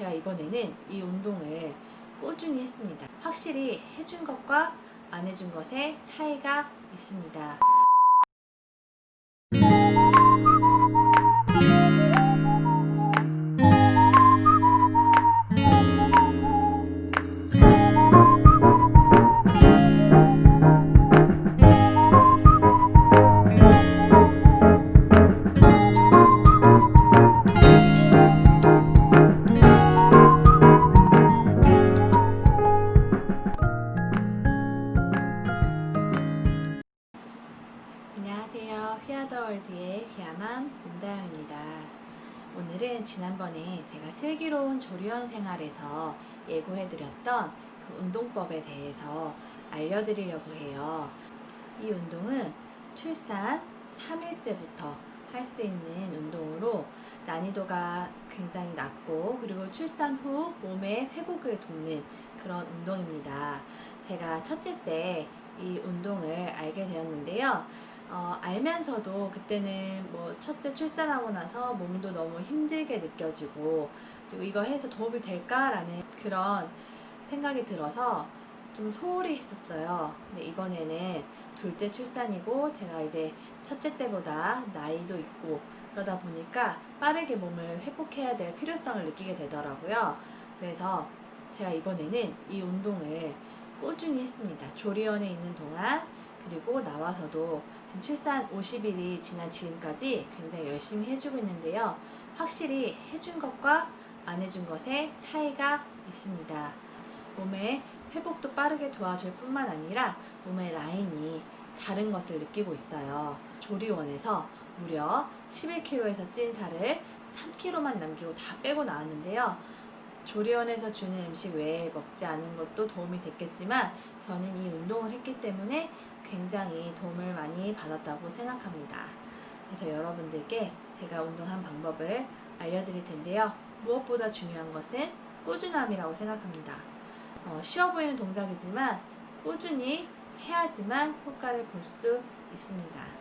제가 이번에는 이 운동을 꾸준히 했습니다. 확실히 해준 것과 안 해준 것의 차이가 있습니다. 오늘은 지난번에 제가 슬기로운 조리원 생활에서 예고해드렸던 그 운동법에 대해서 알려드리려고 해요. 이 운동은 출산 3일째부터 할 수 있는 운동으로 난이도가 굉장히 낮고 그리고 출산 후 몸의 회복을 돕는 그런 운동입니다. 제가 첫째 때 이 운동을 알게 되었는데요. 어, 알면서도 그때는 뭐 첫째 출산하고 나서 몸도 너무 힘들게 느껴지고 그리고 이거 해서 도움이 될까라는 그런 생각이 들어서 좀 소홀히 했었어요. 근데 이번에는 둘째 출산이고 제가 이제 첫째 때보다 나이도 있고 그러다 보니까 빠르게 몸을 회복해야 될 필요성을 느끼게 되더라고요. 그래서 제가 이번에는 이 운동을 꾸준히 했습니다. 조리원에 있는 동안 그리고 나와서도 지금 출산 50일이 지난 지금까지 굉장히 열심히 해주고 있는데요. 확실히 해준 것과 안 해준 것의 차이가 있습니다. 몸의 회복도 빠르게 도와줄 뿐만 아니라 몸의 라인이 다른 것을 느끼고 있어요. 조리원에서 무려 11kg에서 찐 살을 3kg만 남기고 다 빼고 나왔는데요. 조리원에서 주는 음식 외에 먹지 않은 것도 도움이 됐겠지만 저는 이 운동을 했기 때문에 굉장히 도움을 많이 받았다고 생각합니다. 그래서 여러분들께 제가 운동한 방법을 알려드릴 텐데요. 무엇보다 중요한 것은 꾸준함이라고 생각합니다. 어, 쉬워 보이는 동작이지만 꾸준히 해야지만 효과를 볼 수 있습니다.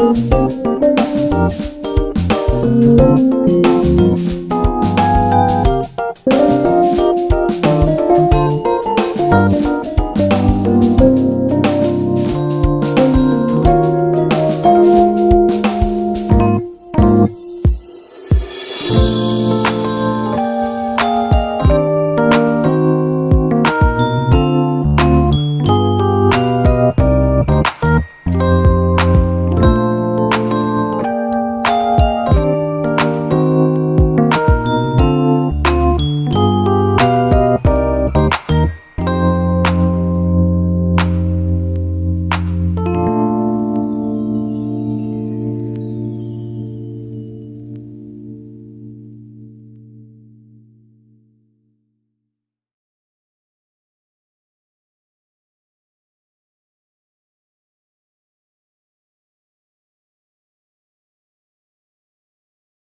Thank you.